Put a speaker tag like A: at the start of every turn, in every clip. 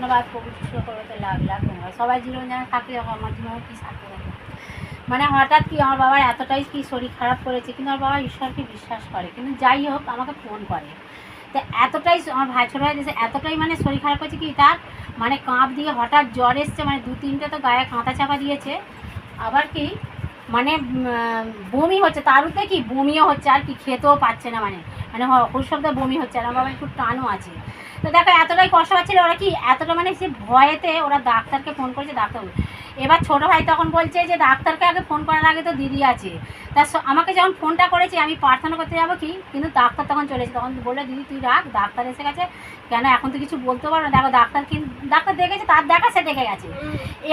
A: ধন্যবাদ প্রভু করতে লাখ ধন্যবাদ সবাই জীবন যেন থাকে আমার জীবন কি পারে মানে হঠাৎ কি আমার বাবার এতটাই কি শরীর খারাপ করেছে কিন্তু আমার বাবা ঈশ্বরকে বিশ্বাস করে। কিন্তু যাই হোক, আমাকে ফোন করে। তো এতটাই আমার ভাই ছোটো ভাই দেশে এতটাই মানে শরীর খারাপ করেছে কি, তার মানে কাঁপ দিয়ে হঠাৎ জ্বর এসছে মানে দু তিনটে তো গায়ে কাঁথা চাপা দিয়েছে। আবার কি মানে বমি হচ্ছে, তার উপরে কি বমিও হচ্ছে, আর কি খেতেও পাচ্ছে না মানে মানে ঔষধটা বমি হচ্ছে, আর আমার একটু টানও আছে। তো দেখো, এতটাই কষ্ট পাচ্ছিল ওরা কি এতটা মানে সে ভয়েতে ওরা ডাক্তারকে ফোন করেছে ডাক্তার এবার ছোটো ভাই তখন বলছে যে ডাক্তারকে আগে ফোন করার আগে তো দিদি আছে। তা আমাকে যখন ফোনটা করেছে, আমি প্রার্থনা করতে যাব কি? কিন্তু ডাক্তার তখন চলেছে তখন বলল, দিদি, তুই রাখ, ডাক্তার এসে গেছে। কেন, এখন তো কিছু বলতে পারো না। দেখো, ডাক্তার কিন্তু ডাক্তার দেখেছে, তার দেখা, সে দেখে গেছে।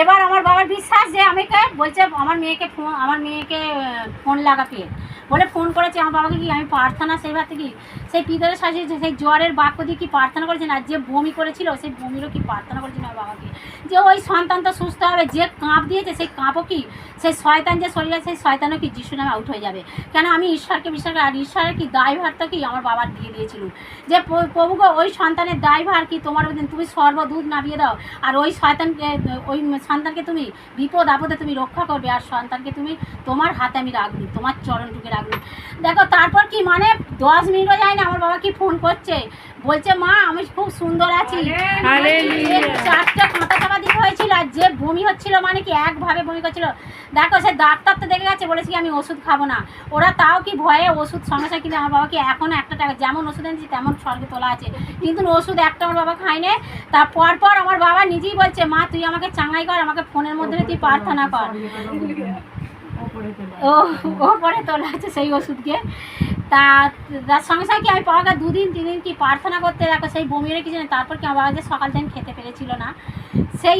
A: এবার আমার বাবার বিশ্বাস যে আমাকে বলছে, আমার মেয়েকে ফোন আমার মেয়েকে ফোন লাগাতে। বলে ফোন করেছে আমার বাবাকে কি? আমি প্রার্থনা সেইবার থেকে সেই পিতরের সাজিয়েছে সেই জ্বরের বাক্য দিয়ে কি প্রার্থনা করেছে না? যে বমি করেছিল, সেই বমিরও কি প্রার্থনা করেছে না বাবাকে? যে ওই সন্তান তো সুস্থ হবে, যে কাঁপ দিয়েছে সেই কাঁপও কি? সেই শয়তান যে শরীরে সেই শয়তানও কি যিশু নামে আউট হয়ে যাবে? কেন আমি ঈশ্বরকে বিশ্বাস করি? আর ঈশ্বরের কি দায়ভারটা কি? আমার বাবার দিয়ে দিয়েছিল। যে প্র- প্রভু ওই সন্তানের দায়ভার কি? তোমার ওই দিন তুমি সর্বদূত নামিয়ে দাও। আর ওই শয়তানকে ওই সন্তানকে তুমি বিপদ আপদে তুমি রক্ষা করবে। আর সন্তানকে তুমি তোমার হাতে আমি রাখবি তোমার চরণ ঢুকে রাখবি। দেখো তারপর কি মানে? দশ মিনিটও যায় না আমার বাবা কি ফোন করছে? বলছে মা আমি খুব সুন্দর আছি। চারটা কাঁটা চাপা দিতে হয়েছিল আর যে বমি হচ্ছিল মানে কি একভাবে বমি করছিল? দেখো সে ডাক্তার তো দেখে গেছে বলেছি আমি ওষুধ খাব না। ওরা তাও কি ভয়ে ওষুধ সঙ্গে সঙ্গে কিন্তু আমার বাবাকে এখনও একটা টাকা যেমন ওষুধ এনেছি তেমন স্বর্গে তোলা আছে। কিন্তু ওষুধ একটা আমার বাবা খায়নি। তারপর পর আমার বাবা নিজেই বলছে মা তুই আমাকে চাঙাই কর আমাকে ফোনের মধ্যে তুই প্রার্থনা কর। ও ওপরে তোলা আছে সেই ওষুধকে। তার সঙ্গে সঙ্গে কি আমি বাবাকে দুদিন তিন দিন কি প্রার্থনা করতে দেখো সেই বমিরে কিছু নেই তারপর কি আমার যে সকাল থেকে খেতে পেরেছিল না। সেই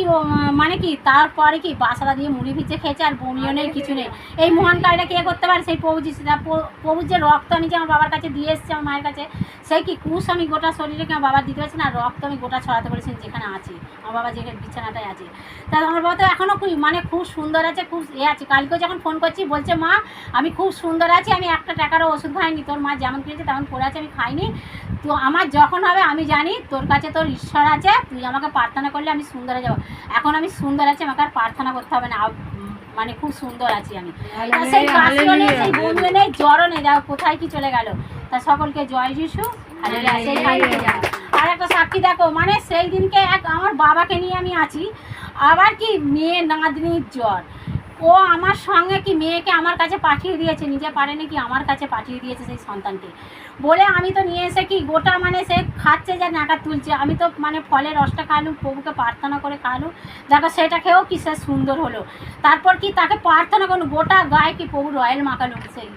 A: মানে কি, তারপরে কি বাসাটা দিয়ে মুড়ি ভিজে খেয়েছে, আর বমিও নেই, কিছু নেই। এই মহান কাজটা কে করতে পারে? সেই প্রভু প্রভুর যে রক্ত আমি যে আমার বাবার কাছে দিয়ে এসেছি আমার মায়ের কাছে সেই কি কুশ আমি গোটা শরীরে কি আমার বাবার দিতে পারছি না? রক্ত আমি গোটা ছড়াতে পেরেছি যেখানে আছে। আমার বাবা যেখানে বিছানাটায় আছে। তা আমার বাবা তো এখনও খুব মানে খুব সুন্দর আছে খুব এ আছে। কালকেও যখন ফোন করছি বলছে মা আমি খুব সুন্দর আছি আমি একটা টাকারও ওষুধ খাইনি তোর মা যেমন কিনেছে তেমন পড়ে আছে আমি খাইনি। তো আমার যখন হবে আমি জানি তোর কাছে তোর ঈশ্বর আছে তুই আমাকে প্রার্থনা করলে আমি সুন্দর হয়ে যাব। এখন আমি সুন্দর আছি আমাকে আর প্রার্থনা করতে হবে না। মানে খুব সুন্দর আছি আমি। সেই সেই নেই জ্বরও নেই দেখো কোথায় কি চলে গেল। তা সকলকে জয় যিশু। আর একটা সাক্ষী দেখো মানে সেই দিনকে এক আমার বাবাকে নিয়ে আমি আছি আবার কি মেয়ে নাতনির জ্বর। ও আমার সঙ্গে কি মেয়েকে আমার কাছে পাঠিয়ে দিয়েছে নিজে পারেনি কি আমার কাছে পাঠিয়ে দিয়েছে সেই সন্তানকে। বলে আমি তো নিয়ে এসে কি গোটা মানে সে খাচ্ছে যে নাকা তুলছে আমি তো মানে ফলের রসটা খাওয়ালুম প্রভুকে প্রার্থনা করে খাওয়ালুম দেখো সেটা খেয়েও কি সে সুন্দর হলো। তারপর কি তাকে প্রার্থনা করল গোটা গায়ে কি প্রভু রয়েল মাখালো সেই।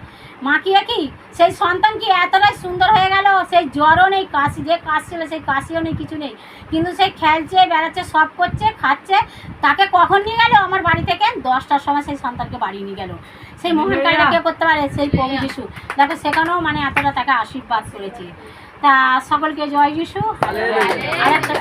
A: মাখিয়ে কি সেই সন্তান কি এতটাই সুন্দর হয়ে গেল? সেই জ্বরও নেই কাশি যে কাশ ছিল সেই কাশিও নেই কিছু নেই। কিন্তু সেই খেলছে বেড়াচ্ছে সব করছে খাচ্ছে। তাকে কখন নিয়ে গেল? আমার বাড়ি থেকে দশটার সময় সেই সন্তানকে বাড়ি নিয়ে গেল। সেই মহান কাজটা কে করতে পারে? সেই প্রভু যিশু। দেখো সেখানেও মানে এতটা তাকে আশীর্বাদ করেছে। তা সকলকে জয় যিশু। আর একটা